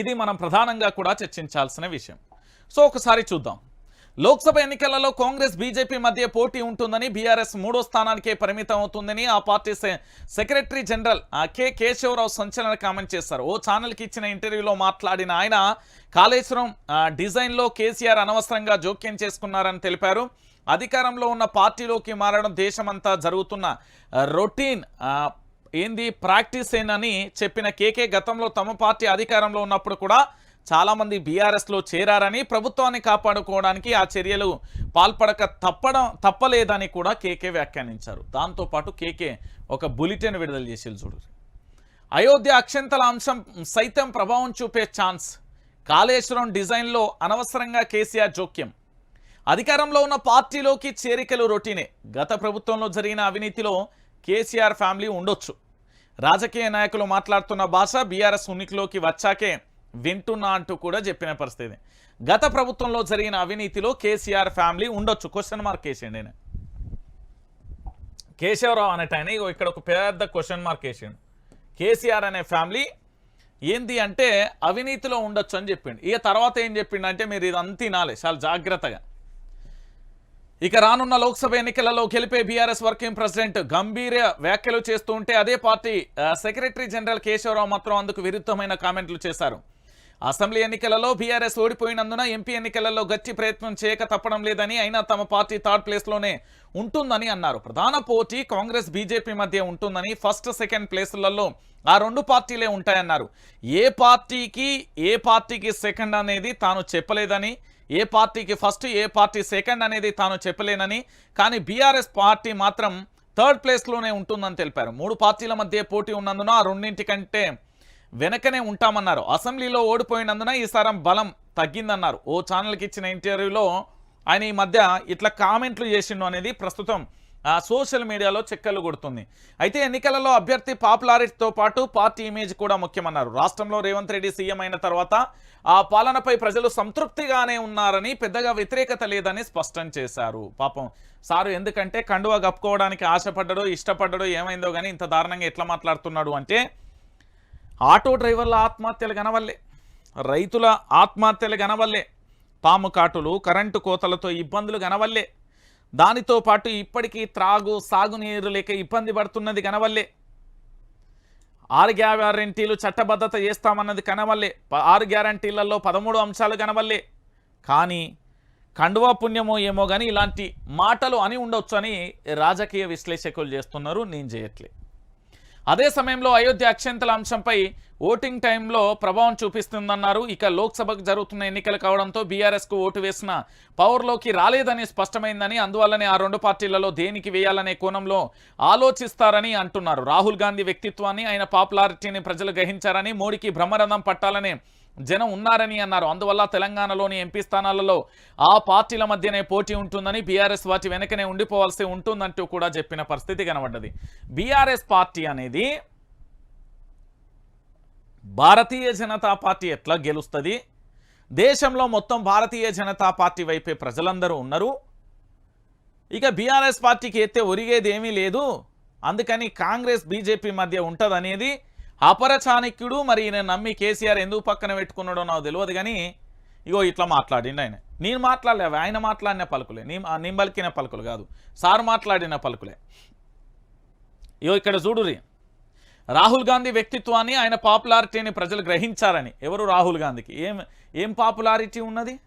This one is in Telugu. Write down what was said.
ఇది మనం ప్రధానంగా కూడా చర్చించాల్సిన విషయం. సో ఒకసారి చూద్దాం. లోక్సభ ఎన్నికలలో కాంగ్రెస్ బీజేపీ మధ్య పోటీ ఉంటుందని బీఆర్ఎస్ మూడో స్థానానికే పరిమితం అవుతుందని ఆ party secretary general K. Keshava Rao సంచలన కామెంట్ చేశారు. ఓ ఛానల్కి ఇచ్చిన ఇంటర్వ్యూలో మాట్లాడిన ఆయన కాళేశ్వరం డిజైన్లో కేసీఆర్ అనవసరంగా జోక్యం చేసుకున్నారని తెలిపారు. అధికారంలో ఉన్న పార్టీలోకి మారడం దేశమంతా జరుగుతున్న రొటీన్ ఏంది ప్రాక్టీస్ ఏనని చెప్పిన కేకే గతంలో తమ పార్టీ అధికారంలో ఉన్నప్పుడు కూడా చాలామంది బీఆర్ఎస్లో చేరారని ప్రభుత్వాన్ని కాపాడుకోవడానికి ఆ చర్యలు పాల్పడక తప్పడం తప్పలేదని కూడా కేకే వ్యాఖ్యానించారు. దాంతోపాటు కేకే ఒక బులెటిన్ విడుదల చేసేది చూడు. అయోధ్య అక్షంతల అంశం సైతం ప్రభావం చూపే ఛాన్స్. కాళేశ్వరం డిజైన్లో అనవసరంగా కేసీఆర్ జోక్యం. అధికారంలో ఉన్న పార్టీలోకి చేరికలు రొటీనే. గత ప్రభుత్వంలో జరిగిన అవినీతిలో కేసీఆర్ ఫ్యామిలీ ఉండొచ్చు. రాజకీయ నాయకులు మాట్లాడుతున్న భాష బీఆర్ఎస్ ఉనికిలోకి వచ్చాకే వింటున్నా అంటూ కూడా చెప్పిన పరిస్థితి. గత ప్రభుత్వంలో జరిగిన అవినీతిలో కేసీఆర్ ఫ్యామిలీ ఉండొచ్చు. క్వశ్చన్ మార్క్ వేసిండి ఆయన కేశవరావు అనేట ఆయన ఇగో ఇక్కడ ఒక పెద్ద క్వశ్చన్ మార్క్ వేసిండు. కేసీఆర్ అనే ఫ్యామిలీ ఏంది అంటే అవినీతిలో ఉండొచ్చు అని చెప్పిండు. ఇక తర్వాత ఏం చెప్పిండు అంటే మీరు ఇదంతా తినాలి చాలా జాగ్రత్తగా. ఇక రానున్న లోక్సభ ఎన్నికలలో గెలిపే బీఆర్ఎస్ వర్కింగ్ ప్రెసిడెంట్ గంభీర వ్యాఖ్యలు చేస్తూ ఉంటే అదే పార్టీ సెక్రటరీ జనరల్ కేశవరావు మాత్రం అందుకు విరుద్ధమైన కామెంట్లు చేశారు. అసెంబ్లీ ఎన్నికలలో బీఆర్ఎస్ ఓడిపోయినందున ఎంపీ ఎన్నికలలో గట్టి ప్రయత్నం చేయక తప్పడం లేదని అయినా తమ పార్టీ థర్డ్ ప్లేస్లోనే ఉంటుందని అన్నారు. ప్రధాన పోటీ కాంగ్రెస్ బీజేపీ మధ్య ఉంటుందని ఫస్ట్ సెకండ్ ప్లేసులలో ఆ రెండు పార్టీలే ఉంటాయన్నారు. ఏ పార్టీకి ఏ పార్టీకి సెకండ్ అనేది తాను చెప్పలేదని ఏ పార్టీకి ఫస్ట్ ఏ పార్టీ సెకండ్ అనేది తాను చెప్పలేనని కానీ బీఆర్ఎస్ పార్టీ మాత్రం థర్డ్ ప్లేస్లోనే ఉంటుందని తెలిపారు. మూడు పార్టీల మధ్య పోటీ ఉన్నందున ఆ రెండింటికంటే వెనకనే ఉంటామన్నారు. అసెంబ్లీలో ఓడిపోయినందున ఈసారి బలం తగ్గిందన్నారు. ఓ ఛానల్కి ఇచ్చిన ఇంటర్వ్యూలో ఆయన ఈ మధ్య ఇట్లా కామెంట్లు చేసిండు అనేది ప్రస్తుతం ఆ, సోషల్ మీడియాలో చెక్కలు కొడుతుంది. అయితే ఎన్నికలలో అభ్యర్థి పాపులారిటీతో పాటు పార్టీ ఇమేజ్ కూడా ముఖ్యమన్నారు. రాష్ట్రంలో రేవంత్ రెడ్డి సీఎం అయిన తర్వాత ఆ పాలనపై ప్రజలు సంతృప్తిగానే ఉన్నారని పెద్దగా వ్యతిరేకత లేదని స్పష్టం చేశారు. పాపం సారు ఎందుకంటే కండువా కప్పుకోవడానికి ఆశపడ్డడో ఇష్టపడ్డడో ఏమైందో కానీ ఇంత దారుణంగా ఎట్లా మాట్లాడుతున్నాడు అంటే ఆటో డ్రైవర్ల ఆత్మహత్యలు కనవల్లే రైతుల ఆత్మహత్యలు గనవల్లే పాము కాటులు కరెంటు కోతలతో ఇబ్బందులు కనవల్లే దానితో పాటు ఇప్పటికీ త్రాగు సాగునీరు లేక ఇబ్బంది పడుతున్నది కనవల్లే ఆరు గ్యారంటీలు చట్టబద్ధత చేస్తామన్నది కనవల్లే ఆరు గ్యారంటీలలో పదమూడు అంశాలు కనవల్లే కానీ కండువా పుణ్యమో ఏమో కానీ ఇలాంటి మాటలు అని ఉండొచ్చు అని రాజకీయ విశ్లేషకులు చేస్తున్నారు నేను చేయట్లే. అదే సమయంలో అయోధ్య అక్షంతల అంశంపై ఓటింగ్ టైంలో ప్రభావం చూపిస్తుందన్నారు. ఇక లోక్సభకు జరుగుతున్న ఎన్నికలు కావడంతో బీఆర్ఎస్కు ఓటు వేసిన పవర్లోకి రాలేదని స్పష్టమైందని అందువల్లనే ఆ రెండు పార్టీలలో దేనికి వేయాలనే కోణంలో ఆలోచిస్తారని అంటున్నారు. రాహుల్ గాంధీ వ్యక్తిత్వాన్ని ఆయన పాపులారిటీని ప్రజలు గ్రహించారని మోడీకి బ్రహ్మరథం పట్టాలనే జనం ఉన్నారని అన్నారు. అందువల్ల తెలంగాణలోని ఎంపీ స్థానాలలో ఆ పార్టీల మధ్యనే పోటీ ఉంటుందని బీఆర్ఎస్ వాటి వెనకనే ఉండిపోవాల్సి ఉంటుందంటూ కూడా చెప్పిన పరిస్థితి కనబడ్డది. బీఆర్ఎస్ పార్టీ అనేది భారతీయ జనతా పార్టీ ఎట్లా గెలుస్తుంది? దేశంలో మొత్తం భారతీయ జనతా పార్టీ వైపే ప్రజలందరూ ఉన్నారు. ఇక బీఆర్ఎస్ పార్టీకి ఎత్తే ఒరిగేది ఏమీ లేదు. అందుకని కాంగ్రెస్ బీజేపీ మధ్య ఉంటుందనేది అపర చాణక్యుడు మరి ఈయన నమ్మి కేసీఆర్ ఎందుకు పక్కన పెట్టుకున్నాడో నాకు తెలియదు కానీ ఇగో ఇట్లా మాట్లాడిండు ఆయన. నేను మాట్లాడలేవు ఆయన మాట్లాడిన పలుకులే నీ నేను పలికిన పలుకులు కాదు. సార్ మాట్లాడిన పలుకులే. ఇగో ఇక్కడ చూడురి రాహుల్ గాంధీ వ్యక్తిత్వాన్ని ఆయన పాపులారిటీని ప్రజలు గ్రహించారని. ఎవరు రాహుల్ గాంధీకి? ఏం ఏం పాపులారిటీ ఉన్నది?